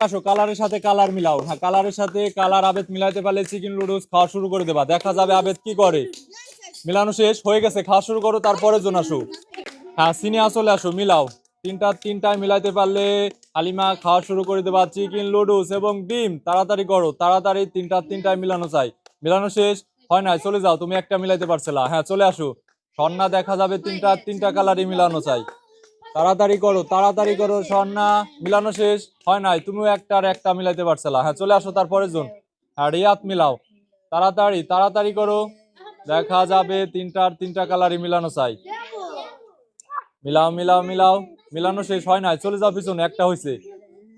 আসো, কালারের সাথে কালার মিলাও। হ্যাঁ কালারের সাথে কালার আবেদ মিলাইতে পারলে চিকেন লুডুস খাওয়া শুরু করে দেবা। দেখা যাবে আবেদ কি করে। মিলানো শেষ, হয়ে গেছে, খাওয়া শুরু করো তারপরে জন আসো। হ্যাঁ সিনে আসলে আসো, মিলাও। তিনটা, তিনটায় মিলাইতে পারলে হালিমা খাওয়া শুরু করে দেবা চিকেন লুডুস এবং ডিম। তাড়াতাড়ি করো, তাড়াতাড়ি তিনটা, তিনটায় মিলানো চাই। মিলানো শেষ, হয় না চলে যাও, তুমি একটা মিলাইতে পারছিলা। হ্যাঁ চলে আসো। স্বর্ণা দেখা যাবে তিনটা তিনটা কালারই মিলানো চাই। তাড়াতাড়ি করো তাড়াতাড়ি করো স্বর্ণা মিলানো শেষ। হয় নাই, তুমিও একটা আর একটা মিলাইতে পারছিলা। হ্যাঁ চলে আসো তারপরে জন। হ্যাঁ রিয়াত মিলাও। তাড়াতাড়ি তাড়াতাড়ি করো। দেখা যাবে তিনটার তিনটা কালারই মিলানো চাই। মিলাও মিলাও মিলাও। মিলানো শেষ, হয় নাই। চলে যাও পিছনে, একটা হয়েছে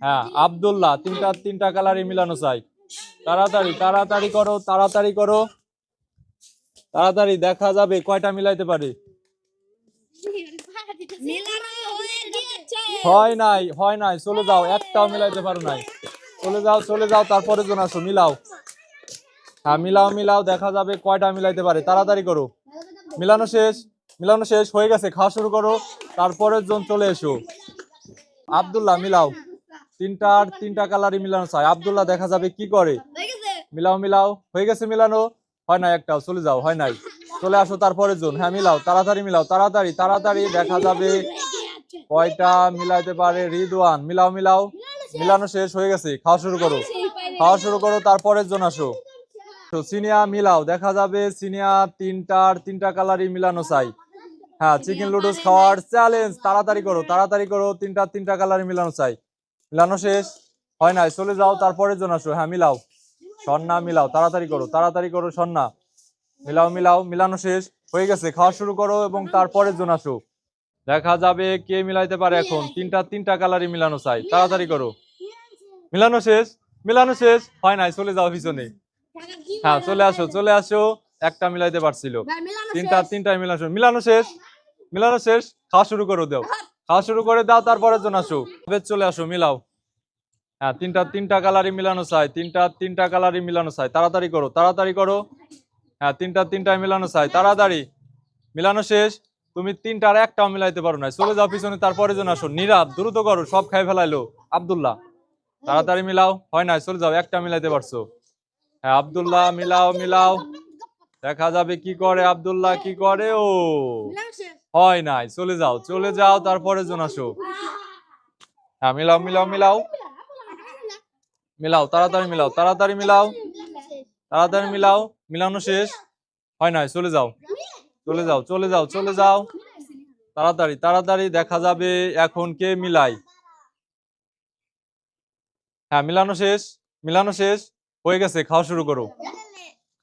হ্যাঁ আব্দুল্লাহ, তিনটা তিনটা কালারই মিলানো চাই। তাড়াতাড়ি তাড়াতাড়ি করো তাড়াতাড়ি করো। তাড়াতাড়ি, দেখা যাবে, কয়টা মিলাইতে পারে? হয়ে হয় নাই হয় নাই চলে যাও একটাও মিলাইতে পারো নাই। চলে যাও চলে যাও তারপরে জন আসো মিলাও। হ্যাঁ মিলাও মিলাও দেখা যাবে কয়টা মিলাইতে পারে তাড়াতাড়ি করো। মিলানো শেষ মিলানো শেষ হয়ে গেছে খাওয়া শুরু করো তারপরের জন চলে এসো। আব্দুল্লাহ মিলাও। তিনটার তিনটা কালারই মিলানো চাই। আব্দুল্লাহ দেখা যাবে কি করে? মিলাও মিলাও হয়ে গেছে মিলানো। হয় নাই একটাও চলে যাও হয় নাই। চলে আসো তারপরের জন। হ্যাঁ মিলাও, তাড়াতাড়ি মিলাও, তাড়াতাড়ি তাড়াতাড়ি দেখা যাবে। কয়টা মিলাইতে পারে? রিদওয়ান, মিলাও মিলাও। মিলানো শেষ হয়ে গেছে। খাওয়া শুরু করো। খাওয়া শুরু করো, তারপরের জন আসো। তো সিনিয়া, মিলাও, দেখা যাবে সিনিয়া তিনটার, তিনটা কালারই মিলানো চাই। হ্যাঁ চিকেন লুডুস খাওয়ার চ্যালেঞ্জ তাড়াতাড়ি করো তাড়াতাড়ি করো, তিনটা তিনটা কালারই মিলানো চাই। মিলানো শেষ। হয় নাই, চলে যাও, তারপরের জন আসো। হ্যাঁ মিলাও। সন্না, মিলাও, তাড়াতাড়ি করো তাড়াতাড়ি করো, সন্না। মিলাও মিলাও মিলানো শেষ। হয়ে গেছে খাওয়া শুরু করো এবং তারপরের জন আসো। দেখা যাবে কে মিলাইতে পারে এখন। তিনটা তিনটা কালারই মিলানো চাই। তাড়াতাড়ি করো। মিলানো শেষ মিলানো শেষ। হয় নাই চলে যাও পিছনে। হ্যাঁ চলে আসো চলে আসো। একটা মিলাইতে পারছিল। তিনটা তিনটাই মিলানো মিলানো শেষ মিলানো শেষ। খাওয়া শুরু করো দাও। খাওয়া শুরু করে দাও তারপরের জন আসো। চলে আসো মিলাও। হ্যাঁ তিনটা তিনটা কালারই মিলানো চাই। তিনটা তিনটা কালারই মিলানো চাই। তাড়াতাড়ি করো তাড়াতাড়ি করো। হ্যাঁ তিনটা, তিনটায় মিলানো চাই। তাড়াতাড়ি। মিলানো শেষ। তুমি তিনটার একটাও মিলাইতে পারো না চলে যাও পিছনে, তারপরে জন আসো। নীরব, দ্রুত করো, সব খাই ফেলাইলো। আব্দুল্লাহ, তাড়াতাড়ি মিলাও। হয় না চলে যাও, একটা মিলাইতে পারছ। হ্যাঁ আব্দুল্লাহ, মিলাও মিলাও। দেখা যাবে কি করে আব্দুল্লাহ, কি করে ও। হয় নাই, চলে যাও চলে যাও, তারপরে জন আসো। হ্যাঁ মিলাও মিলাও মিলাও। মিলাও, তাড়াতাড়ি মিলাও তাড়াতাড়ি মিলাও। তাড়াতাড়ি মিলাও। মিলানো শেষ? হয় নাই চলে যাও। চলে যাও চলে যাও চলে যাও। তাড়াতাড়ি তাড়াতাড়ি দেখা যাবে এখন কে মিলাই। হ্যাঁ মিলানো শেষ মিলানো শেষ। হয়ে গেছে খাওয়া শুরু করো।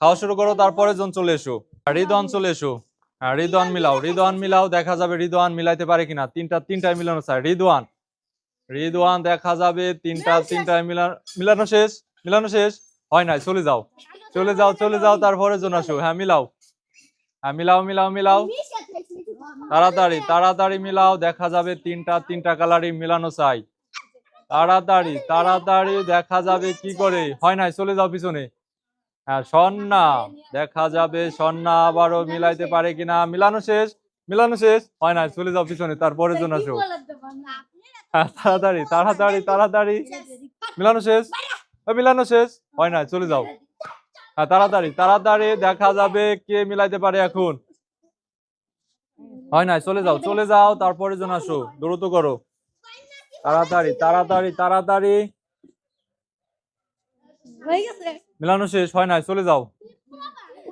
খাওয়া শুরু করো তারপরে জন চলে এসো। হৃদওয়ান চলে এসো। হ্যাঁ হৃদওয়ান মিলাও হৃদওয়ান মিলাও দেখা যাবে হৃদওয়ান মিলাইতে পারে কিনা। তিনটা তিনটায় মিলানো চাই হৃদওয়ান হৃদওয়ান দেখা যাবে তিনটা তিনটায় মিলানো মিলানো শেষ মিলানো শেষ। হয় নাই চলে যাও। চলে যাও চলে যাও তারপরে জন আসো হ্যাঁ মিলাও। হ্যাঁ মিলাও মিলাও মিলাও। তাড়াতাড়ি তাড়াতাড়ি মিলাও দেখা যাবে তিনটা তিনটা কালারই মিলানো চাই। তাড়াতাড়ি তাড়াতাড়ি দেখা যাবে কি করে? হয় নাই চলে যাও পিছনে। হ্যাঁ সন্না দেখা যাবে সন্না আবারও মিলাইতে পারে কিনা। মিলানো শেষ মিলানো শেষ। হয় নাই চলে যাও পিছনে তারপরে জন আসো হ্যাঁ তাড়াতাড়ি তাড়াতাড়ি তাড়াতাড়ি। মিলানো শেষ। মিলানো শেষ। হয় না চলে যাও। তাড়াতাড়ি তাড়াতাড়ি দেখা যাবে কে মিলাইতে পারে এখন। হয় না চলে যাও চলে যাও তারপরে জন আসো দ্রুত করো। তাড়াতাড়ি তাড়াতাড়ি তাড়াতাড়ি। মিলানো শেষ হয় না চলে যাও।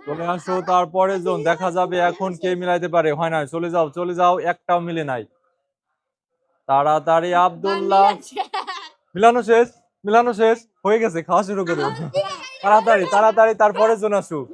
চলে আসো তারপরে জন দেখা যাবে এখন কে মিলাইতে পারে। হয় না চলে যাও চলে যাও একটাও মিলে নাই। তাড়াতাড়ি আব্দুল্লাহ। মিলানো শেষ মিলানো শেষ হয়ে গেছে খাওয়া শুরু করো। তাড়াতাড়ি তাড়াতাড়ি তারপরে জন আসুক